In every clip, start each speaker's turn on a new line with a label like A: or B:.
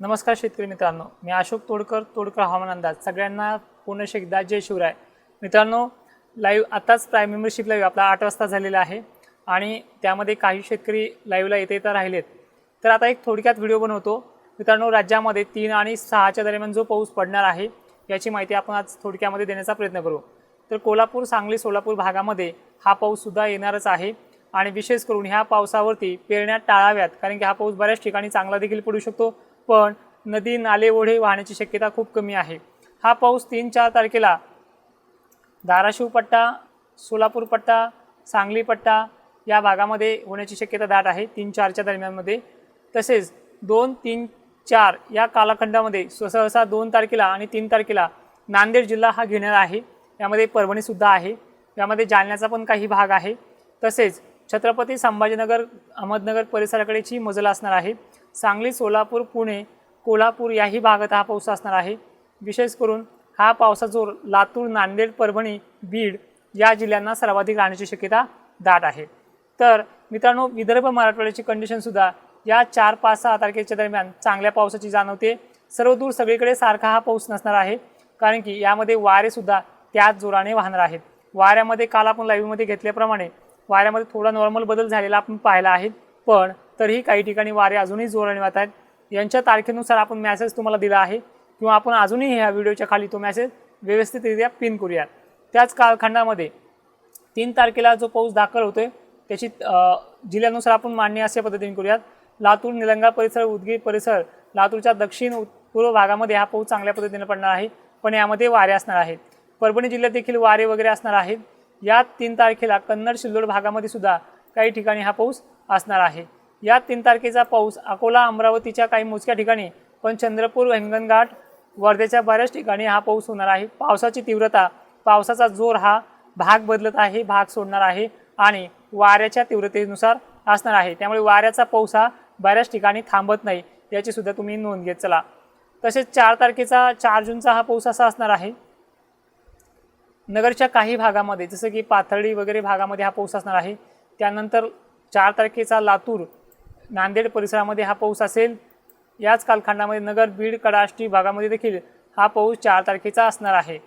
A: नमस्कार शेतकरी मित्रांनो मी अशोक तोडकर तोडकर हवामान अंदाज. सगळ्यांना पुन्हा एकदा जय शिवराय. मित्रांनो लाईव्ह आत्ताच प्राईम मेंबरशिप लाईव्ह आपला आठ वाजता झालेला आहे आणि त्यामध्ये काही शेतकरी लाईव्हला येते येता राहिलेत. तर आता एक थोडक्यात व्हिडिओ बनवतो. मित्रांनो राज्यामध्ये तीन आणि सहाच्या दरम्यान जो पाऊस पडणार आहे याची माहिती आपण आज थोडक्यामध्ये देण्याचा प्रयत्न करू. तर कोल्हापूर सांगली सोलापूर भागामध्ये हा पाऊससुद्धा येणारच आहे आणि विशेष करून ह्या पावसावरती पेरण्या टाळाव्यात कारण की हा पाऊस बऱ्याच ठिकाणी चांगला देखील पडू शकतो. पण नदी नाले ओढे वाहण्याची शक्यता खूप कमी आहे. हा पाऊस तीन चार तारखेला धाराशिव पट्टा सोलापूर पट्टा सांगली पट्टा या भागामध्ये होण्याची शक्यता दाट आहे तीन चारच्या दरम्यानमध्ये. तसेच दोन तीन चार या कालखंडामध्ये सहसा दोन तारखेला आणि तीन तारखेला नांदेड जिल्हा हा घेणार आहे. यामध्ये परभणीसुद्धा आहे. यामध्ये जालन्याचा पण काही भाग आहे. तसेच छत्रपती संभाजीनगर अहमदनगर परिसराकडेची मजल असणार आहे. सांगली सोलापूर पुणे कोल्हापूर याही भागात हा पाऊस असणार आहे. विशेष करून हा पावसाचा जोर लातूर नांदेड परभणी बीड या जिल्ह्यांना सर्वाधिक राहण्याची शक्यता दाट आहे. तर मित्रांनो विदर्भ मराठवाड्याची कंडिशनसुद्धा या चार पाच सहा तारखेच्या दरम्यान चांगल्या पावसाची जाणवते. सर्व दूर सगळीकडे सारखा हा पाऊस नसणार आहे. कारण की यामध्ये वारेसुद्धा त्याच जोराने वाहणार आहेत. वाऱ्यामध्ये काल आपण लाईव्हमध्ये घेतल्याप्रमाणे वाऱ्यामध्ये थोडा नॉर्मल बदल झालेला आपण पाहिला आहे. पण तरीही काही ठिकाणी वारे अजूनही जोराने वाहत आहेत. यांच्या तारखेनुसार आपण मॅसेज तुम्हाला दिला आहे किंवा आपण अजूनही ह्या व्हिडिओच्या खाली तो मॅसेज व्यवस्थितरित्या पिन करूयात. त्याच कालखंडामध्ये तीन तारखेला जो पाऊस दाखल होतोय त्याची जिल्ह्यानुसार आपण मांडणी अशा पद्धतीने करूयात. लातूर निलंगा परिसर उदगीर परिसर लातूरच्या दक्षिण पूर्व भागामध्ये हा पाऊस चांगल्या पद्धतीने पडणार आहे. पण यामध्ये वारे असणार आहेत. परभणी जिल्ह्यात देखील वारे वगैरे असणार आहेत. या तीन तारखेला कन्नड सिल्लोड भागामध्ये सुद्धा काही ठिकाणी हा पाऊस असणार आहे. या तीन तारखेचा पाऊस अकोला अमरावतीच्या काही मोजक्या ठिकाणी पण चंद्रपूर हिंगणघाट वर्ध्याच्या बऱ्याच ठिकाणी हा पाऊस होणार आहे. पावसाची तीव्रता पावसाचा जोर हा भाग बदलत आहे भाग सोडणार आहे आणि वाऱ्याच्या तीव्रतेनुसार असणार आहे. त्यामुळे वाऱ्याचा पाऊस हा बऱ्याच ठिकाणी थांबत नाही याची सुद्धा तुम्ही नोंद घेत चला. तसेच चार तारखेचा चार जूनचा हा पाऊस असा असणार आहे. नगरच्या काही भागामध्ये जसं की पाथर्डी वगैरे भागामध्ये हा पाऊस असणार आहे. त्यानंतर चार तारखेचा लातूर नांदेड परिसरामध्ये हा पाऊस असेल. याच कालखंडामध्ये नगर बीड कडाष्टी भागामध्ये देखील हा पाऊस चार तारखेचा असणार आहे.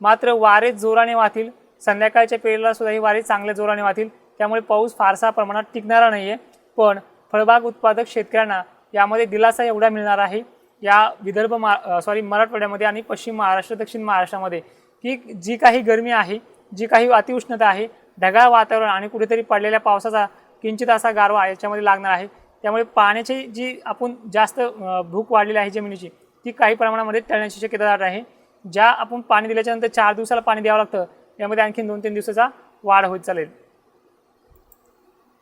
A: मात्र वारे जोराने वाहतील. संध्याकाळच्या पेरेला सुद्धा ही वारे चांगल्या जोराने वाहतील. त्यामुळे पाऊस फारसा प्रमाणात टिकणारा नाही आहे पण फळबाग उत्पादक शेतकऱ्यांना यामध्ये दिलासा एवढा मिळणार आहे. या विदर्भ मा सॉरी मराठवाड्यामध्ये आणि पश्चिम महाराष्ट्र दक्षिण महाराष्ट्रामध्ये की जी काही गरमी आहे जी काही अतिउष्णता आहे ढगाळ वातावरण आणि कुठेतरी पडलेल्या पावसाचा किंचित असा गारवा याच्यामध्ये लागणार आहे. त्यामुळे पाण्याची जी आपण जास्त भूक वाढलेली आहे जमिनीची ती काही प्रमाणामध्ये टळण्याची शक्यता दाट आहे. ज्या आपण पाणी दिल्याच्यानंतर चार दिवसाला पाणी द्यावं लागतं यामध्ये आणखीन दोन तीन दिवसाचा वाढ होत चालेल.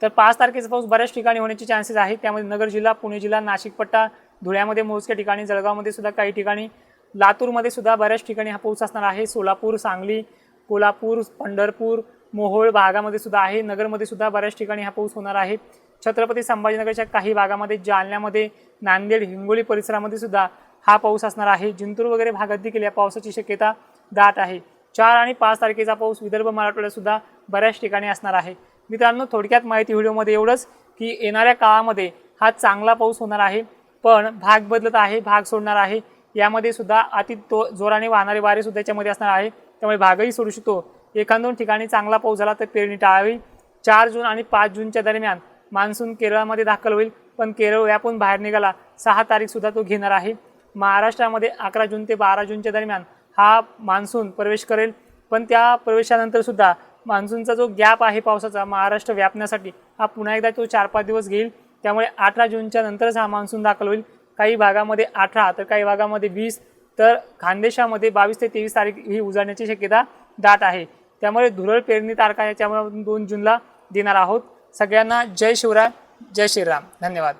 A: तर पाच तारखेचा पाऊस बऱ्याच ठिकाणी होण्याचे चान्सेस आहेत. त्यामध्ये नगर जिल्हा पुणे जिल्हा नाशिक पट्टा धुळ्यामध्ये मोजक्या ठिकाणी जळगावमध्ये सुद्धा काही ठिकाणी लातूरमध्ये सुद्धा बऱ्याच ठिकाणी हा पाऊस असणार आहे. सोलापूर सांगली कोल्हापूर पंढरपूर मोहोळ भागामध्ये सुद्धा आहे. नगरमध्ये सुद्धा बऱ्याच ठिकाणी हा पाऊस होणार आहे. छत्रपती संभाजीनगरच्या काही भागामध्ये जालन्यामध्ये नांदेड हिंगोली परिसरामध्ये सुद्धा हा पाऊस असणार आहे. जिंतूर वगैरे भागात देखील या पावसाची शक्यता दाट आहे. चार आणि पाच तारखेचा पाऊस विदर्भ मराठवाड्यात सुद्धा बऱ्याच ठिकाणी असणार आहे. मित्रांनो थोडक्यात माहिती व्हिडिओमध्ये एवढंच की येणाऱ्या काळामध्ये हा चांगला पाऊस होणार आहे. पण भाग बदलत आहे भाग सोडणार आहे. यामध्ये सुद्धा अति तो जोराने वाहणारे वारे सुद्धा याच्यामध्ये असणार आहे. त्यामुळे भागही सोडू शकतो. एखाद दोन ठिकाणी चांगला पाऊस झाला तर पेरणी टाळावी. चार जून आणि पाच जूनच्या दरम्यान मान्सून केरळमध्ये दाखल होईल पण केरळ यापून बाहेर निघाला. सहा तारीखसुद्धा तो घेणार आहे. महाराष्ट्रामध्ये अकरा जून ते बारा जूनच्या दरम्यान हा मान्सून प्रवेश करेल पण त्या प्रवेशानंतरसुद्धा मान्सूनचा जो गॅप आहे पावसाचा महाराष्ट्र व्यापण्यासाठी हा पुन्हा एकदा तो चार पाच दिवस घेईल. त्यामुळे अठरा जूनच्या नंतरच हा मान्सून दाखल होईल. काही भागामध्ये अठरा तर काही भागामध्ये वीस तर खानदेशामध्ये बावीस ते तेवीस तारीख ही उजाडण्याची शक्यता दाट आहे. त्यामुळे धुरळ पेरणी तारखा याच्यामुळे दोन जूनला देणार आहोत. सगळ्यांना जय शिवराय जय श्रीराम. धन्यवाद.